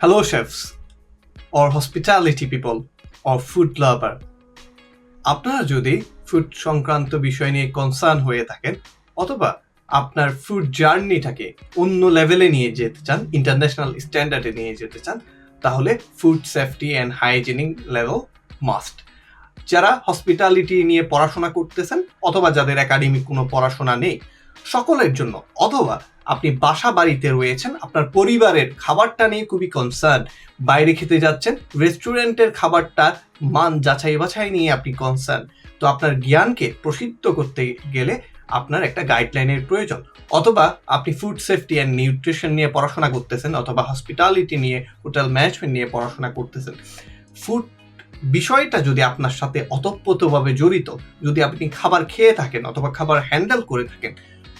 Hello, chefs, or hospitality people, or food lover. আপনারা যদি food সংক্রান্ত বিষয় নিয়ে কনসার্ন হয়ে থাকেন অথবা আপনার ফুড জার্নিটাকে অন্য লেভেলে নিয়ে যেতে চান ইন্টারন্যাশনাল স্ট্যান্ডার্ডে নিয়ে যেতে চান তাহলে food safety and hygienic level must যারা হসপিটালিটি নিয়ে পড়াশোনা করতেছেন অথবা যাদের একাডেমিক কোনো পড়াশোনা নেই সকলের জন্য, অথবা আপনি বাসা বাড়িতে রয়েছেন, আপনার পরিবারের খাবারটা নিয়ে খুবই কনসার্ন বাইরে খেতে যাচ্ছেন রেস্টুরেন্টের খাবারটা মান যাচাই বাছাই নিয়ে আপনি কনসার্ন তো আপনার জ্ঞানকে প্রসিদ্ধ করতে গেলে আপনার একটা গাইডলাইনের প্রয়োজন, অথবা আপনি ফুড সেফটি অ্যান্ড নিউট্রিশন নিয়ে পড়াশোনা করতেছেন, অথবা হসপিটালিটি নিয়ে হোটেল ম্যানেজমেন্ট নিয়ে পড়াশোনা করতেছেন। ফুড বিষয়টা যদি আপনার সাথে অতপ্রতভাবে জড়িত, যদি আপনি খাবার খেয়ে থাকেন, অথবা খাবার হ্যান্ডেল করে থাকেন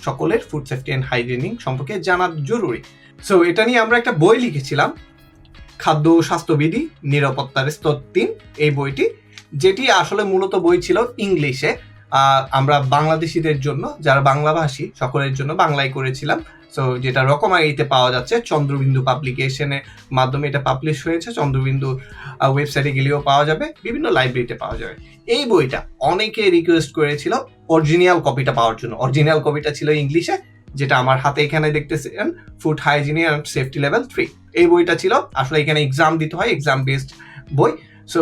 সকলের ফুড সেফটি অ্যান্ড হাইজেনিং সম্পর্কে জানা জরুরি। সো এটা নিয়ে আমরা একটা বই লিখেছিলাম, খাদ্য স্বাস্থ্যবিধি নিরাপত্তার স্তর তিন, এই বইটি, যেটি আসলে মূলত বই ছিল ইংলিশে। আমরা বাংলাদেশিদের জন্য, যারা বাংলাভাষী, সকলের জন্য বাংলায় করেছিলাম। সো যেটা রকমারিতে পাওয়া যাচ্ছে, চন্দ্রবিন্দু পাবলিকেশনের মাধ্যমে এটা পাবলিশ হয়েছে। চন্দ্রবিন্দু ওয়েবসাইটে গেলেও পাওয়া যাবে, বিভিন্ন লাইব্রেরিতে পাওয়া যাবে। এই বইটা অনেকে রিকোয়েস্ট করেছিল অরিজিনাল কপিটা পাওয়ার জন্য। অরিজিনাল কপিটা ছিল ইংলিশে, যেটা আমার হাতে এখানে দেখতেছেন food hygienic and safety level three এই বইটা ছিল, আসলে এখানে এক্সাম দিতে হয় এক্সাম বেসড বই। সো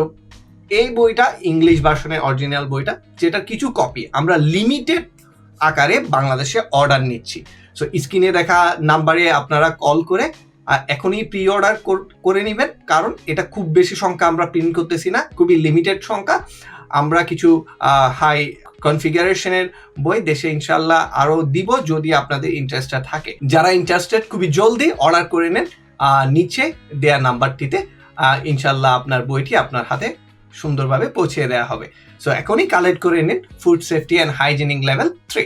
এই বইটা ইংলিশ ভার্সনের অরিজিনাল বইটা যেটার কিছু কপি আমরা লিমিটেড আকারে বাংলাদেশে অর্ডার নিচ্ছি। সো স্ক্রিনে দেখা নাম্বারে আপনারা কল করে এখনই প্রি অর্ডার করে নেবেন। কারণ এটা খুব বেশি সংখ্যা আমরা প্রিন্ট করতেছি না, খুবই লিমিটেড সংখ্যা। আমরা কিছু হাই কনফিগারেশনের বই দেশে ইনশাল্লাহ আরও দিব যদি আপনাদের ইন্টারেস্টটা থাকে। যারা ইন্টারেস্টেড খুবই জলদি অর্ডার করে নেন। নিচে দেয়া নাম্বারটিতে ইনশাল্লাহ আপনার বইটি আপনার হাতে সুন্দরভাবে পৌঁছে দেওয়া হবে। সো এখনই কালেক্ট করে নিন food safety and hygienic level three